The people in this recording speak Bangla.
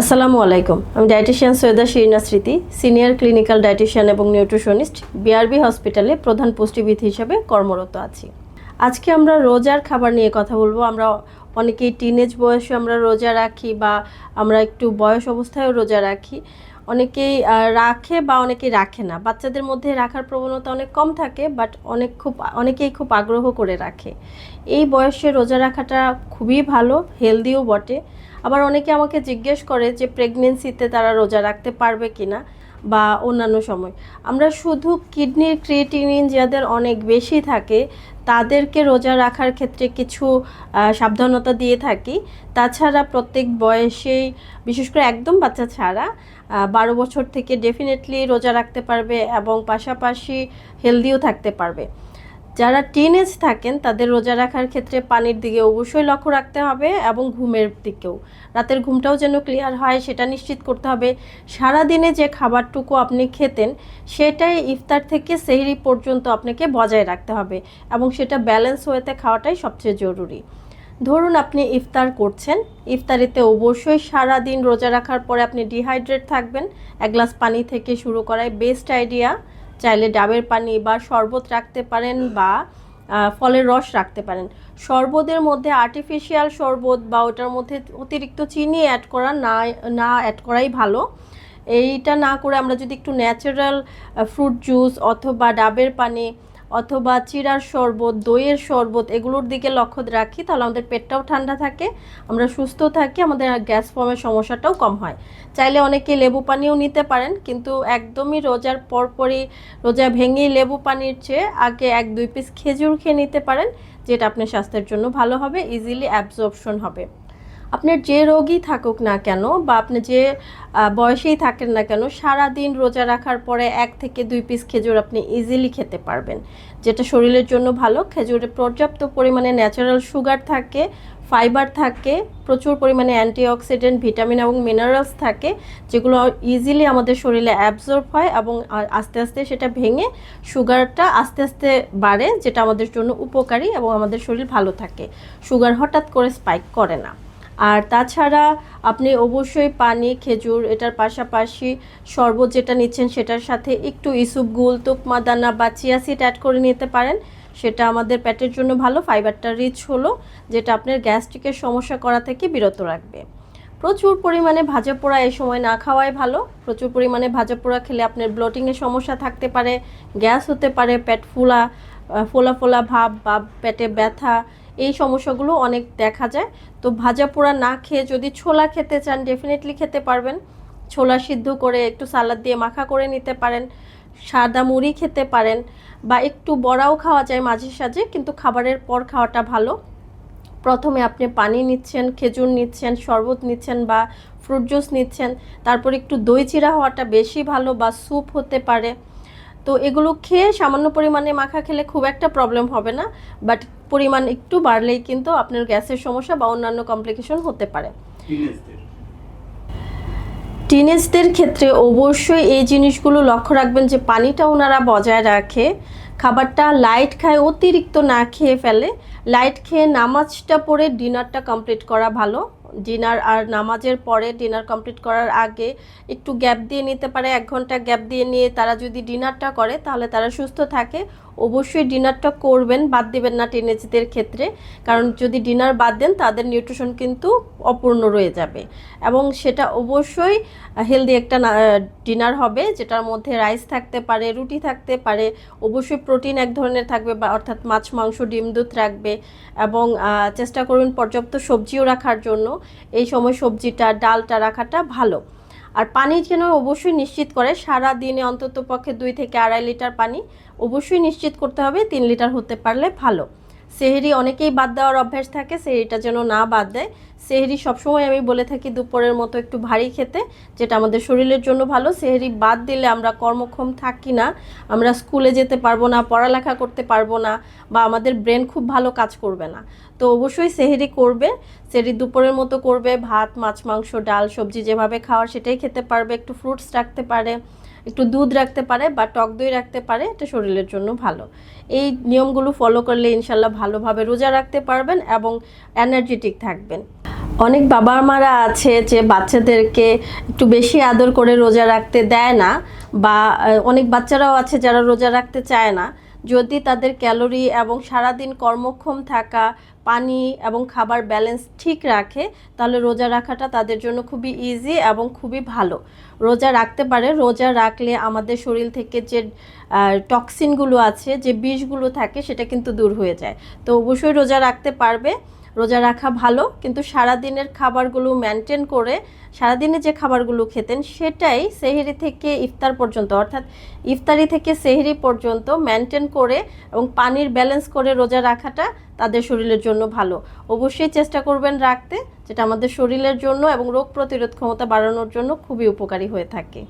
আসসালামু আলাইকুম। আমি dietitian Syeda Shirina Smriti, senior clinical dietitian এবং নিউট্রিশনিস্ট, বিআরবি হসপিটালে প্রধান পুষ্টিবিদ হিসেবে কর্মরত আছি। আজকে আমরা রোজার খাবার নিয়ে কথা বলব। আমরা অনেকেই টিনেজ বয়সে আমরা রোজা রাখি বা আমরা একটু বয়স অবস্থায়ও রোজা রাখি। অনেকেই রাখে বা অনেকেই রাখে না। বাচ্চাদের মধ্যে রাখার প্রবণতা অনেক কম থাকে বাট অনেক খুব, অনেকেই খুব আগ্রহ করে রাখে। এই বয়সে রোজা রাখাটা খুবই ভালো, হেলদিও বটে। আবার অনেকে আমাকে জিজ্ঞেস করে যে প্রেগনেন্সিতে তারা রোজা রাখতে পারবে কিনা। বা অন্যান্য সময়। আমরা শুধু কিডনির ক্রিয়েটিনিন যাদের অনেক বেশি থাকে, তাদেরকে রোজা রাখার ক্ষেত্রে কিছু সাবধানতা দিয়ে থাকি। তাছাড়া প্রত্যেক বয়সেই, বিশেষ করে একদম বাচ্চা ছাড়া বারো বছর থেকে ডেফিনেটলি রোজা রাখতে পারবে এবং পাশাপাশি হেলদিও থাকতে পারবে। যারা টিনেজ থাকেন, তাদের রোজা রাখার ক্ষেত্রে পানির দিকে অবশ্যই লক্ষ্য রাখতে হবে এবং ঘুমের দিকেও। রাতের ঘুমটাও যেন ক্লিয়ার হয়, সেটা নিশ্চিত করতে হবে। সারাদিনে যে খাবারটুকু আপনি খেতেন, সেটাই ইফতার থেকে সেহরি পর্যন্ত আপনাকে বজায় রাখতে হবে এবং সেটা ব্যালেন্স হয়েতে খাওয়াটাই সবচেয়ে জরুরি। ধরুন আপনি ইফতার করছেন, ইফতারিতে অবশ্যই সারা দিন রোজা রাখার পরে আপনি ডিহাইড্রেট থাকবেন, এক গ্লাস পানি থেকে শুরু করাই বেস্ট আইডিয়া চাইলে ডাবের পানি বা শরবত রাখতে পারেন বা ফলের রস রাখতে পারেন। শরবতের মধ্যে আর্টিফিশিয়াল শরবত বা ওটার মধ্যে অতিরিক্ত চিনি অ্যাড করা না না অ্যাড করাই ভালো। এইটা না করে আমরা যদি একটু ন্যাচারাল ফ্রুট জুস অথবা ডাবের পানি অথবা চিরার শরবত, দইয়ের শরবত, এগুলোর দিকে লক্ষ্য রাখি, তাহলে আমাদের পেটটাও ঠান্ডা থাকে, আমরা সুস্থ থাকি, আমাদের গ্যাস ফর্মের সমস্যাটাও কম হয়। চাইলে অনেকে লেবু পানিও নিতে পারেন, কিন্তু একদমই রোজার পরপরই, রোজা ভেঙেই লেবু পানির চেয়ে আগে এক, দুই পিস খেজুর খেয়ে নিতে পারেন, যেটা আপনার স্বাস্থ্যের জন্য ভালো হবে ইজিলি অ্যাবজর্পশন হবে। আপনার যে রোগই থাকুক না কেন বা আপনি যে বয়সেই থাকেন না কেন সারা দিন রোজা রাখার পরে এক থেকে দুই পিস খেজুর আপনি ইজিলি খেতে পারবেন। যেটা শরীরের জন্য ভালো। খেজুরে পর্যাপ্ত পরিমাণে ন্যাচারাল সুগার থাকে ফাইবার থাকে, প্রচুর পরিমাণে অ্যান্টিঅক্সিডেন্ট ভিটামিন এবং মিনারেলস থাকে, যেগুলো ইজিলি আমাদের শরীরে অ্যাবজর্ব হয় এবং আস্তে আস্তে সেটা ভেঙে সুগারটা আস্তে আস্তে বাড়ে, যেটা আমাদের জন্য উপকারী এবং আমাদের শরীর ভালো থাকে। সুগার হঠাৎ করে স্পাইক করে না। আর তাছাড়া আপনি অবশ্যই পানি, খেজুর, এটার পাশাপাশি শরবত যেটা নিচ্ছেন সেটার সাথে একটু ইসুপগুল তুকমা, দানা বা চিয়াসিড অ্যাড করে নিতে পারেন। সেটা আমাদের পেটের জন্য ভালো ফাইবারটা রিচ হলো, যেটা আপনার গ্যাস্ট্রিকের সমস্যা করা থেকে বিরত রাখবে। প্রচুর পরিমাণে ভাজা পোড়া এই সময় না খাওয়াই ভালো। প্রচুর পরিমাণে ভাজা পোড়া খেলে আপনার ব্লোটিংয়ের সমস্যা থাকতে পারে, গ্যাস হতে পারে, পেট ফুলা ফোলা ফোলা ভাব বা পেটে ব্যথা এই সমস্যাগুলো অনেক দেখা যায়। তো ভাজা পোড়া না খেয়ে যদি ছোলা খেতে চান ডেফিনেটলি খেতে পারবেন। ছোলা সিদ্ধ করে একটু সালাদ দিয়ে মাখা করে নিতে পারেন। সাদা মুড়ি খেতে পারেন বা একটু বড়াও খাওয়া যায় মাঝে সাঝে, কিন্তু খাবারের পর খাওয়াটা ভালো। প্রথমে আপনি পানি নিচ্ছেন, খেজুর নিচ্ছেন, শরবত নিচ্ছেন বা ফ্রুট জুস নিচ্ছেন। তারপর একটু দই চিরা হওয়াটা বেশি ভালো বা স্যুপ হতে পারে। তো এগুলো খেয়ে সামান্য পরিমাণে মাখা খেলে খুব একটা প্রবলেম হবে না। বাট পরিমাণ একটু বাড়লেই কিন্তু আপনার গ্যাসের সমস্যা বা অন্যান্য কমপ্লিকেশন হতে পারে। টিনেজদের ক্ষেত্রে অবশ্যই এই জিনিসগুলো লক্ষ্য রাখবেন যে পানিটা ওনারা বজায় রাখে খাবারটা লাইট খায় অতিরিক্ত না খেয়ে ফেলে। লাইট খেয়ে নামাজটা পড়ে ডিনারটা কমপ্লিট করা ভালো। ডিনার আর নামাজের পরে ডিনার কমপ্লিট করার আগে একটু গ্যাপ দিয়ে নিতে পারে এক ঘণ্টা গ্যাপ দিয়ে নিয়ে তারা যদি ডিনারটা করে তাহলে তারা সুস্থ থাকে। অবশ্যই ডিনারটা করবেন, বাদ দিবেন না টিনেজদের ক্ষেত্রে। কারণ যদি ডিনার বাদ দেন, তাদের নিউট্রিশন কিন্তু অপূর্ণ রয়ে যাবে। এবং সেটা অবশ্যই হেলদি একটা ডিনার হবে, যেটার মধ্যে রাইস থাকতে পারে, রুটি থাকতে পারে। অবশ্যই প্রোটিন এক ধরনের থাকবে বা অর্থাৎ মাছ, মাংস, ডিম, দুধ রাখবে। এবং চেষ্টা করবেন পর্যাপ্ত সবজিও রাখার জন্য। এই সময় সবজিটা, ডালটা রাখাটা ভালো। আর পানি যেন অবশ্যই নিশ্চিত করে, সারা দিনে অন্তত পক্ষে দুই থেকে আড়াই লিটার পানি অবশ্যই নিশ্চিত করতে হবে, তিন লিটার হতে পারলে ভালো। সেহেরি অনেকেই বাদ দেওয়ার অভ্যাস থাকে, সেহেরিটা যেন না বাদ দেয়। সেহেরি সবসময় আমি বলে থাকি দুপুরের মতো একটু ভারী খেতে, যেটা আমাদের শরীরের জন্য ভালো। সেহেরি বাদ দিলে আমরা কর্মক্ষম থাকি না, আমরা স্কুলে যেতে পারব না, পড়ালেখা করতে পারব না, বা আমাদের ব্রেন খুব ভালো কাজ করবে না। তো অবশ্যই সেহেরি করবে, সেহেরি দুপুরের মতো করবে, ভাত, মাছ, মাংস, ডাল, সবজি যেভাবে খাওয়ার সেটাই খেতে পারবে, একটু ফ্রুটস রাখতে পারে, একটু দুধ রাখতে পারে, বা টক দই রাখতে পারে, এটা শরীরের জন্য ভালো। এই নিয়মগুলো ফলো করলে ইনশাল্লাহ ভালোভাবে রোজা রাখতে পারবেন এবং এনার্জেটিক থাকবেন। অনেক বাবা মারা আছে যে বাচ্চাদেরকে একটু বেশি আদর করে রোজা রাখতে দেয় না বা অনেক বাচ্চারাও আছে যারা রোজা রাখতে চায় না। যদি তাদের ক্যালোরি এবং সারাদিন কর্মক্ষম থাকা, পানি এবং খাবার ব্যালেন্স ঠিক রাখে, তাহলে রোজা রাখাটা তাদের জন্য খুবই ইজি এবং খুবই ভালো। রোজা রাখতে পারে, রোজা রাখলে আমাদের শরীর থেকে যে টক্সিনগুলো আছে, যে বিষগুলো থাকে সেটা কিন্তু দূর হয়ে যায়। তো অবশ্যই রোজা রাখতে পারবে। রোজা রাখা ভালো, কিন্তু সারাদিনের খাবারগুলো মেনটেন করে, সারাদিনে যে খাবারগুলো খেতেন সেটাই সেহেরি থেকে ইফতার পর্যন্ত, অর্থাৎ ইফতারি থেকে সেহেরি পর্যন্ত মেনটেন করে এবং পানির ব্যালেন্স করে রোজা রাখাটা তাদের শরীরের জন্য ভালো। অবশ্যই চেষ্টা করবেন রাখতে, যেটা আমাদের শরীরের জন্য এবং রোগ প্রতিরোধ ক্ষমতা বাড়ানোর জন্য খুবই উপকারী হয়ে থাকে।